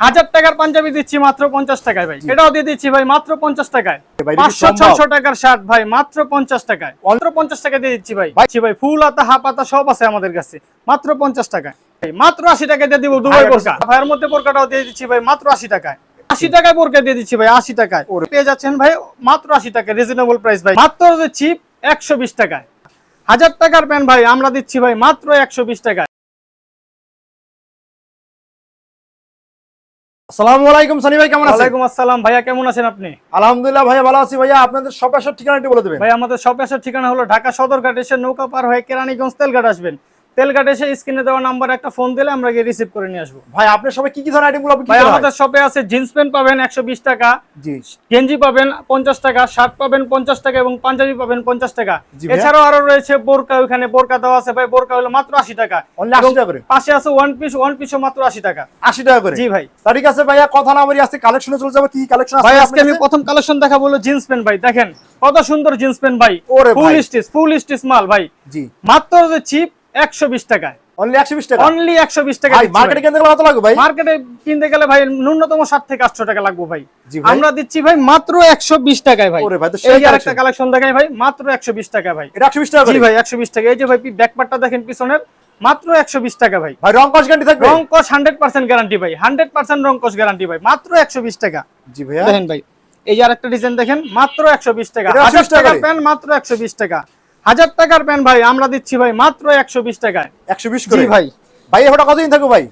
হাজার টাকার পাঞ্জাবি দিচ্ছি মাত্র পঞ্চাশ টাকায় ভাই। এটাও দিয়ে দিচ্ছি ভাই মাত্র পঞ্চাশ টাকায়। পাঁচশো? ছয়শো টাকার শার্ট ভাই মাত্র পঞ্চাশ টাকায়। মাত্র পঞ্চাশ টাকা দিয়ে দিচ্ছি ভাই। ভাই- ভাই ফুল আতা হাফ হাতা সব আছে আমাদের কাছে। মাত্র পঞ্চাশ টাকায়। মাত্র আশি টাকা দিয়ে দিব দুবাই বোরকা। ভাইয়ের মধ্যে বোরকাটাও দিয়ে দিচ্ছি ভাই মাত্র আশি টাকায়। আশি টাকায় বোরকা দিয়ে দিচ্ছি ভাই আশি টাকায়। ওরে। পেয়ে যাচ্ছেন ভাই মাত্র আশি টাকা রিজনেবল প্রাইস ভাই। মাত্র দিচ্ছি একশো বিশ টাকায়। হাজার টাকার প্যান্ট ভাই আমরা দিচ্ছি ভাই মাত্র একশো বিশ টাকায়। আসসালামু আলাইকুম সানি ভাই কেমন আছেন? ওয়ালাইকুম আসসালাম। ভাইয়া কেমন আছেন আপনি? আলহামদুলিল্লাহ ভাইয়া ভালো আছি ভাইয়া। আপনাদের সব আসার ঠিকানাটি বলে দেবেন। ভাই আমাদের সপেশের আসার ঠিকানা হলো ঢাকা সদরঘাট এসে নৌকা পার হয়ে কেরানীগঞ্জ তেলঘাট আসবেন। তেলঘাট এসে স্ক্রিনে দেওয়া নাম্বার একটা ফোন দিলে আমরা গিয়ে রিসিভ করে নিয়ে আসব। ভাই আপনার সবাই কি কি ধরনের আইটেমগুলো ভাই আমাদের শপে আছে জিন্স প্যান্ট পাবেন একশো বিশ টাকা জি। গেঞ্জি পাবেন পঞ্চাশ টাকা শার্ট পাবেন পঞ্চাশ টাকা এবং পাঞ্জাবি পাবেন পঞ্চাশ টাকা। এছাড়াও আরও রয়েছে বোরকা ওখানে বোরকা দেওয়া আছে ভাই বোরকা হলো মাত্র আশি টাকা। করে? পাশে আছে ওয়ান পিস ওয়ান পিসও মাত্র আশি টাকা। আশি টাকা করে? জি ভাই। ঠিক আছে ভাইয়া কথা না আমারই আজকে কালেকশনে চলে যাব। কি কালেকশন ভাই আজকে আমি প্রথম কালেকশন দেখাবো হলো জিন্স প্যান্ট ভাই। দেখেন কত সুন্দর জিন্স প্যান্ট ভাই। ফুল। স্টিচ ফুল স্টিচ মাল ভাই। জি। মাত্র চিপ একশো বিশ টাকায় অনলি একশো বিশ টাকা অনলি একশো বিশ টাকা ভাই মার্কেটে কিনতে গেলে কত লাগবে ভাই মার্কেটে কিনতে গেলে ভাই ন্যূনতম সাত থেকে আটশো টাকা লাগবে ভাই আমরা দিচ্ছি ভাই মাত্র একশো বিশ টাকায় ভাই ওরে ভাই, তো এই আরেকটা কালেকশন দেখাই ভাই মাত্র একশো বিশ টাকা ভাই এটা একশো বিশ টাকা জি ভাই একশো বিশ টাকা এই যে ভাই ব্যাকপারটা দেখেন পিছনের মাত্র একশো বিশ টাকা ভাই ভাই রং কস গ্যারান্টি থাকবে রং কস হান্ড্রেড পার্সেন্ট গ্যারান্টি ভাই হান্ড্রেড পার্সেন্ট রং কস গ্যারান্টি ভাই মাত্র একশো বিশ টাকা জি ভাইয়া দেখেন ভাই এই যে আরেকটা ডিজাইন দেখেন মাত্র একশো বিশ টাকা এটা 120 টাকা প্যান্ট মাত্র একশো বিশ টাকা হাজার টাকার প্যান্ট ভাই আমরা দিচ্ছি ভাই মাত্র একশো বিশ টাকায়। একশো বিশ করে? ভাই। ভাই এটা কতদিন থাকবে ভাই?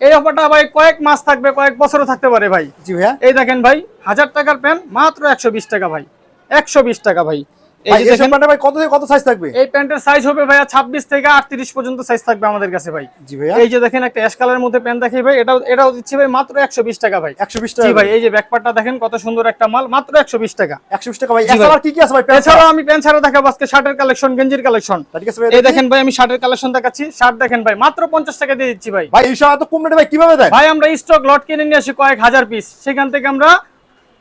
এই অফারটা ভাই কয়েক মাস থাকবে কয়েক বছরও থাকতে পারে ভাই। জি ভাইয়া। এই দেখেন ভাই হাজার টাকার প্যান্ট মাত্র একশো বিশ টাকা ভাই। একশো বিশ টাকা ভাই। এই ভাই যে এসব ভাই কত থেকে কত সাইজ থাকবে? এই প্যান্টের সাইজ হবে ভাইয়া ছাব্বিশ থেকে আটত্রিশ পর্যন্ত সাইজ থাকবে আমাদের কাছে ভাই। জি ভাইয়া। এই যে দেখেন একটা অ্যাশ কালারের মধ্যে প্যান্ট ভাই এটাও এটাও দিচ্ছি ভাই মাত্র একশো বিশ টাকা ভাই। একশো বিশ জি টাকা ভাই এই যে দেখেন কত সুন্দর একটা মাল মাত্র একশো বিশ টাকা। একশো বিশ টাকা ভাই। এছাড়া কি কি আছে ভাই? প্যান্ট আমি প্যান্ট ছাড়া দেখাবো আজকে শার্টের কালেকশন গেঞ্জির কালেকশন ঠিক আছে ভাই এই দেখেন ভাই আমি শার্টের কালেকশন দেখাচ্ছি। শার্ট দেখেন ভাই মাত্র পঞ্চাশ টাকা দিয়ে দিচ্ছি ভাই। ভাই কম রেটে ভাই কীভাবে দেয় ভাই আমরা স্টক লট কিনে নিয়ে আসি কয়েক হাজার পিস সেখান থেকে আমরা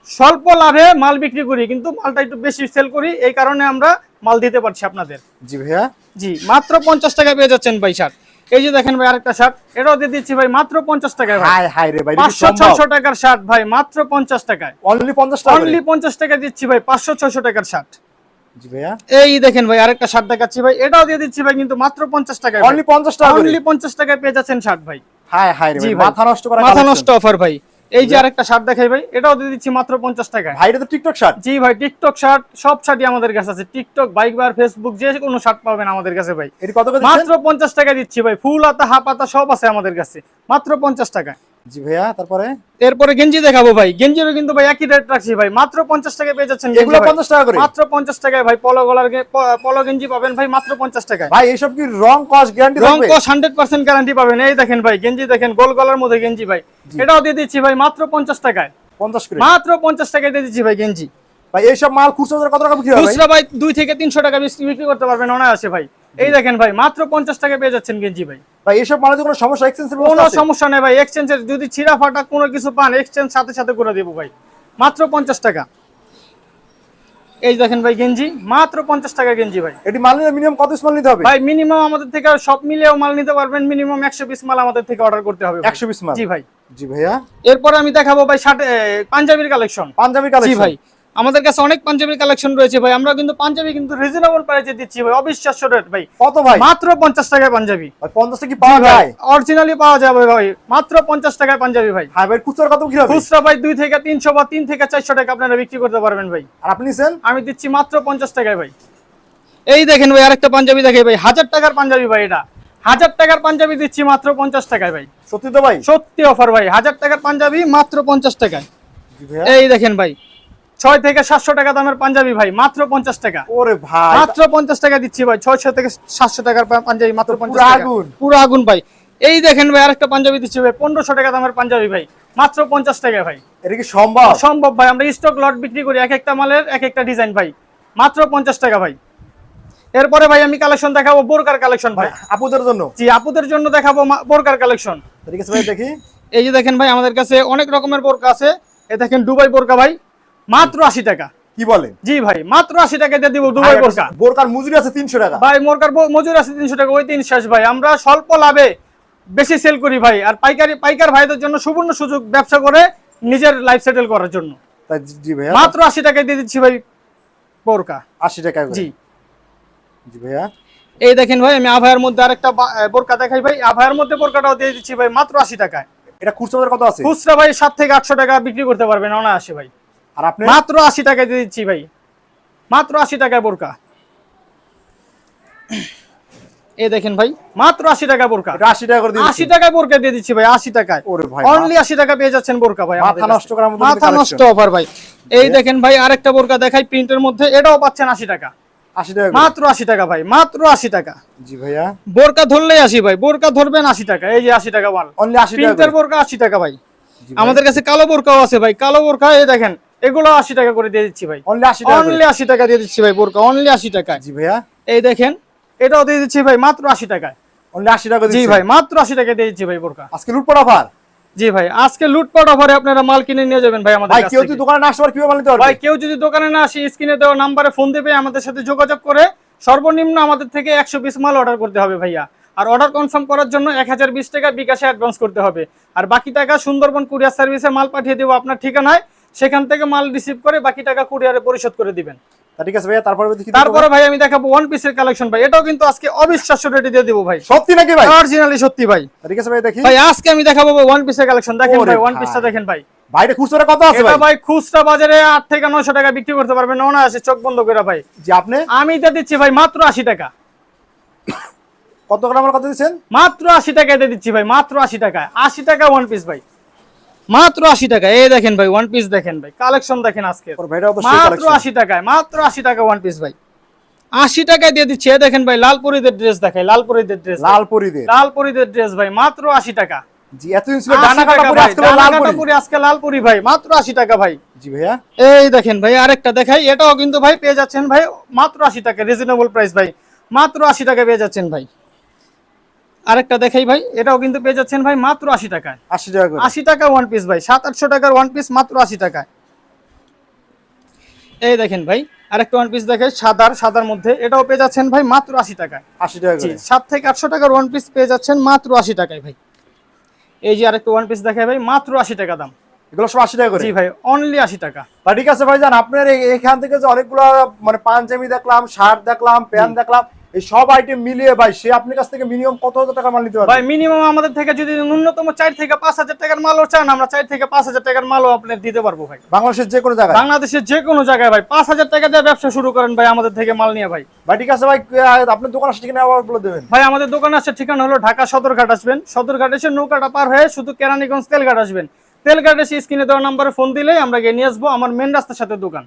স্বল্প লাভে মাল বিক্রি করি কিন্তু মালটা একটু বেশি সেল করি এই কারণে আমরা মাল দিতে পারছি আপনাদের। জি ভাইয়া। জি মাত্র পঞ্চাশ টাকা পেয়ে যাচ্ছেন ভাই শার্ট। এই যে দেখেন ভাই আরেকটা শার্ট এটাও দিয়ে দিচ্ছি ভাই মাত্র পঞ্চাশ টাকায় ভাই। হাই রে ভাই পাঁচশো ছয়শো টাকার শার্ট ভাই মাত্র পঞ্চাশ টাকায়। অনলি পঞ্চাশ টাকা অনলি পঞ্চাশ টাকা দিচ্ছি ভাই পাঁচশো ছয়শো টাকার শার্ট। ভাইয়া। এই দেখেন ভাই আরেকটা শার্ট দেখাচ্ছি ভাই এটাও দিয়ে দিচ্ছি ভাই কিন্তু মাত্র পঞ্চাশ টাকায় অনলি পঞ্চাশ টাকা অনলি পঞ্চাশ টাকায় পেয়ে যাচ্ছেন শার্ট ভাই। হাই হাই রে। মাথা নষ্ট মাথা নষ্ট অফার ভাই। এই যে আরেকটা শার্ট দেখাই ভাই এটাও দিয়ে দিচ্ছি মাত্র পঞ্চাশ টাকা ভাই এটা তো টিকটক শার্ট জি ভাই টিকটক শার্ট সব শার্টই আমাদের কাছে আছে। টিকটক বাইক বার ফেসবুক যে কোনো শার্ট পাবেন আমাদের কাছে ভাই। এটি কত করে মাত্র পঞ্চাশ টাকা দিচ্ছি ভাই। ফুল আতা হাফ আতা সব আছে আমাদের কাছে। মাত্র পঞ্চাশ টাকা জি ভাইয়া তারপরে? এরপরে গেঞ্জি দেখাবো ভাই। গেঞ্জিরও কিন্তু ভাই একই রেট রাখছি ভাই। মাত্র পঞ্চাশ টাকা পেয়ে যাচ্ছেন এগুলো পঞ্চাশ টাকা করে? মাত্র পঞ্চাশ টাকায় ভাই পলো গলার পলো গেঞ্জি পাবেন ভাই মাত্র পঞ্চাশ টাকায়। ভাই এসব কি রং কস গ্যারান্টি রং কস হান্ড্রেড পার্সেন্ট গ্যারান্টি পাবেন। এই দেখেন ভাই গেঞ্জি দেখেন গোল গলার মধ্যে গেঞ্জি ভাই। এটাও দিয়ে দিচ্ছি ভাই মাত্র পঞ্চাশ টাকায়। পঞ্চাশ করে? মাত্র পঞ্চাশ টাকায় দিয়ে দিচ্ছি ভাই গেঞ্জি। ভাই এইসব মাল খুচরো কত টাকা বিক্রি ভাই খুচরা ভাই দুই থেকে তিনশো টাকা বিক্রি বিক্রি করতে পারবেন অনায়াসে ভাই। এই দেখেন ভাই মাত্র পঞ্চাশ টাকা পেয়ে যাচ্ছেন গেঞ্জি ভাই। ভাই এইসব মালের কোনো সমস্যা এক্সচেঞ্জের কোনো সমস্যা নেই ভাই এক্সচেঞ্জের যদি ছিঁড়া ফাটা কোনো কিছু পান এক্সচেঞ্জ সাথে সাথে করে দেবো ভাই। মাত্র পঞ্চাশ টাকা। এই দেখেন ভাই গেঞ্জি মাত্র পঞ্চাশ টাকা গেঞ্জি ভাই। এটি মাল নিলে মিনিমাম কত পিস মাল নিতে হবে? ভাই মিনিমাম আমাদের থেকে সব মিলিয়েও মাল নিতে পারবেন মিনিমাম একশো পিস মাল আমাদের থেকে অর্ডার করতে হবে ভাই। একশো পিস মাল? জি ভাই। জি ভাইয়া। এরপর আমি দেখাবো ভাই শার্ট পাঞ্জাবির কালেকশন পাঞ্জাবি জি কালেকশন ভাই। আমাদের কাছে অনেক পাঞ্জাবির কালেকশন রয়েছে ভাই। আমরা কিন্তু পাঞ্জাবি কিন্তু রিজনেবল প্রাইসে দিচ্ছি ভাই। অবিশ্বাস্য রেট ভাই। কত ভাই? মাত্র পঞ্চাশ টাকায় পাঞ্জাবি। ভাই পঞ্চাশটা কি পাওয়া যায়? অরিজিনালি পাওয়া যাবে ভাই। মাত্র পঞ্চাশ টাকায় পাঞ্জাবি ভাই। হ্যাঁ ভাই খুচরো কত বিক্রি হবে খুচরা ভাই দুই থেকে তিনশো বা তিন থেকে চারশো টাকা আপনারা বিক্রি করতে পারবেন ভাই। আর আপনি নিছেন? আমি দিচ্ছি মাত্র পঞ্চাশ টাকায় ভাই। এই দেখেন ভাই আরেকটা পাঞ্জাবি দেখে ভাই। হাজার টাকার পাঞ্জাবি ভাই এটা। হাজার টাকার পাঞ্জাবি দিচ্ছি মাত্র পঞ্চাশ টাকায় ভাই। সত্যি তো ভাই? সত্যি অফার ভাই। হাজার টাকার পাঞ্জাবি মাত্র পঞ্চাশ টাকায়। এই দেখেন ভাই। ছয় থেকে সাতশো টাকা দামের পাঞ্জাবি ভাই মাত্র পঞ্চাশ টাকা। ওরে ভাই মাত্র পঞ্চাশ টাকা দিচ্ছি ভাই ছয়শো থেকে সাতশো টাকার পাঞ্জাবি মাত্র পঞ্চাশ আগুন। পুরো আগুন ভাই। এই দেখেন ভাই আরেকটা পাঞ্জাবি দিচ্ছি ভাই পনেরোশো টাকা দামের পাঞ্জাবি ভাই মাত্র পঞ্চাশ টাকা ভাই। এটা কি সম্ভব? সম্ভব ভাই আমরা স্টক লট বিক্রি করি এক একটা মালের এক একটা ডিজাইন ভাই। মাত্র পঞ্চাশ টাকা ভাই। এরপরে ভাই আমি কালেকশন দেখাবো বোরকার কালেকশন ভাই। আপুদের জন্য? জি আপুদের জন্য দেখাবো বোরকার কালেকশন ঠিক আছে ভাই দেখি। এই যে দেখেন ভাই আমাদের কাছে অনেক রকমের বোরকা আছে। এ দেখেন দুবাই বোরকা ভাই। মাত্র আশি টাকা। কি বলেন? জি ভাই মাত্র আশি টাকা দিয়ে দিব দুবাই বোরকা। বোরকার মজুরি আছে তিনশো টাকা। ভাই মোরকার মজুরি আছে তিনশো টাকা ওই তিন শেষ ভাই। আমরা স্বল্প লাভে বেশি সেল করি ভাই আর পাইকারি পাইকার ভাইদের জন্য সুবর্ণ সুযোগ ব্যবসা করে নিজের লাইফ সেটেল করার জন্য। জি- ভাইয়া। মাত্র আশি টাকায় দিয়ে দিচ্ছি ভাই বোরকা। আশি টাকা জি। জি ভাইয়া। এই দেখেন ভাই আমি আভায়ার মধ্যে আরেকটা বোরকা দেখাই ভাই। আভায়ার মধ্যে বোরকাটাও দিয়ে দিচ্ছি ভাই মাত্র আশি টাকায়। এটা খুচরা কত আছে? খুচরা ভাই সাত থেকে আটশো টাকা বিক্রি করতে পারবেন অনায়াসে ভাই। আর আপনি? মাত্র আশি টাকায় দিয়ে দিচ্ছি ভাই। মাত্র আশি টাকায় বোরকা। এই দেখেন ভাই মাত্র টাকা বোরকা। এটা আশি টাকা করে টাকায় বোরকা দিয়ে দিচ্ছি ভাই আশি টাকায়। ওরে ভাই অনলি আশি টাকা পেয়ে যাচ্ছেন বোরকা ভাই মাথা নষ্ট করার মতো মাথা নষ্ট অফার ভাই। এই দেখেন ভাই আরেকটা বোরকা দেখাই প্রিন্টের মধ্যে এটাও পাচ্ছেন আশি টাকা। আশি টাকা মাত্র আশি টাকা ভাই মাত্র আশি টাকা। জি ভাইয়া। বোরকা ধরলেই আসি ভাই বোরকা ধরবেন আশি টাকা এই যে আশি টাকা মাল অনলি আশি টাকা প্রিন্টের বোরকা আশি টাকা ভাই। ভাই। আমাদের কাছে কালো বোরকাও আছে ভাই কালো বোরকা এই দেখেন। এগুলো আশি টাকা করে দিয়ে দিচ্ছি ভাই। অনলি আশি টাকা অনলি আশি টাকা দিয়ে দিচ্ছি ভাই বোরকা অনলি আশি টাকায়। জি ভাইয়া। এই দেখেন এটাও দিয়ে দিচ্ছি ভাই মাত্র আশি টাকায়। অনলি আশি টাকা জি ভাই মাত্র আশি টাকা দিয়ে দিচ্ছি ভাই বোরকা। আজকে লুটপাট অফার জি ভাই আজকে লুটপাট অফারে আপনারা মাল কিনে নিয়ে যাবেন ভাই আমাদের ভাই কেউ যদি দোকানে না আসতে পারে কীভাবে মাল নিতে ভাই কেউ যদি দোকানে না আসে স্ক্রিনে দেওয়া নাম্বারে ফোন দেবে আমাদের সাথে যোগাযোগ করে সর্বনিম্ন আমাদের থেকে একশো পিস মাল অর্ডার করতে হবে ভাইয়া। আর অর্ডার কনফার্ম করার জন্য এক হাজার বিশ টাকা বিকাশে অ্যাডভান্স করতে হবে। আর বাকি টাকা সুন্দরবন কুরিয়ার সার্ভিসে মাল পাঠিয়ে দেবো আপনার ঠিকানায়। সেখান থেকে মাল রিসিভ করে বাকি টাকা কুরিয়ারে পরিশোধ করে দিবেন। ঠিক আছে ভাইয়া তারপরে দেখি তারপরে ভাই আমি দেখাবো ওয়ান পিসের কালেকশন ভাই। এটাও কিন্তু আজকে অবিশ্বাস্য রেটে দিয়ে দেবো ভাই। সত্যি নাকি ভাই? অরিজিনালি সত্যি ভাই। ঠিক আছে ভাই দেখি। ভাই আজকে আমি দেখাবো ওয়ান পিসের কালেকশন দেখেন ভাই ওয়ান। পিসটা দেখেন ভাই। ভাইটা খুচরা কত আছে ভাই? ভাই খুচরা বাজারে আট থেকে নয়শো টাকা বিক্রি করতে পারবেন। চোখ বন্ধ করে ভাই। জি আপনি? আমি এটা দিচ্ছি ভাই মাত্র আশি টাকা। কত গ্রাম কত দিচ্ছেন? মাত্র আশি টাকা এটা দিচ্ছি ভাই মাত্র আশি টাকা আশি টাকা ওয়ান পিস ভাই। মাত্র আশি টাকা। এই দেখেন ভাই ওয়ান পিস দেখেন ভাই কালেকশন দেখেন আজকে মাত্র আশি টাকায় মাত্র আশি টাকা ওয়ান পিস ভাই। আশি টাকায় দিয়ে দিচ্ছে দেখেন ভাই লালপুরিদের ড্রেস দেখাই লালপুরিদের ড্রেস লাল পরিদের লালপুরিদের ড্রেস ভাই মাত্র আশি টাকা। জি এতদিন ছিল 80 ডানা কাটা টাকা পরে ভাই, আজকে লাল কাটা পরি লালপুরি ভাই মাত্র আশি টাকা ভাই। ভাইয়া। এই দেখেন ভাই আরেকটা দেখাই এটাও কিন্তু ভাই পেয়ে যাচ্ছেন ভাই মাত্র আশি টাকা রিজনেবল প্রাইস ভাই মাত্র আশি টাকা পেয়ে যাচ্ছেন ভাই। আরেকটা দেখাই ভাই এটাও কিন্তু পেয়ে যাচ্ছেন ভাই মাত্র আশি টাকায়। আশি টাকা আশি টাকা ওয়ান পিস ভাই সাত আটশো টাকার ওয়ান পিস মাত্র আশি টাকায়। এই দেখেন ভাই আরেকটা ওয়ান পিস দেখাই সাদার সাদার মধ্যে এটাও পেয়ে যাচ্ছেন ভাই মাত্র আশি টাকায়। আশি টাকা সাত থেকে আটশো টাকার ওয়ান পিস পেয়ে যাচ্ছেন মাত্র আশি টাকায় ভাই। এই যে আরেকটা ওয়ান পিস দেখাই ভাই মাত্র আশি টাকা দাম। এগুলো সব আশি টাকা করে? জি ভাই অনলি আশি টাকা। ঠিক আছে ভাইজান আপনার এই- এখান থেকে যে অনেকগুলো মানে পাঞ্জাবি দেখলাম শার্ট দেখলাম প্যান্ট দেখলাম এই সব আইটেম মিলিয়ে ভাই সে আপনার কাছ থেকে মিনিমাম কত হাজার টাকা মাল নিতে পারবে? ভাই মিনিমাম আমাদের থেকে যদি ন্যূনতম চার থেকে পাঁচ হাজার টাকার মালও চান আমরা চার থেকে পাঁচ হাজার টাকার মালও আপনার দিতে পারব ভাই। বাংলাদেশের যে কোনো জায়গায়? বাংলাদেশের যে কোনো জায়গায় ভাই পাঁচ হাজার টাকা দিয়ে ব্যবসা শুরু করেন ভাই আমাদের থেকে মাল নিয়ে ভাই। ভাই ঠিক আছে ভাই আপনার দোকান আসছে কিনা আবার বলে দেবেন। ভাই আমাদের দোকান আছে ঠিকানা হলো ঢাকা সদরঘাট আসবেন। সদরঘাট এসে নৌকাটা পার হয়ে শুধু কেরানীগঞ্জ তেলঘাট আসবেন। তেলঘাট এসে স্ক্রিনে দেওয়া নাম্বারে ফোন দিলেই আমরা গিয়ে নিয়ে আসব আমার মেন রাস্তার সাথে দোকান।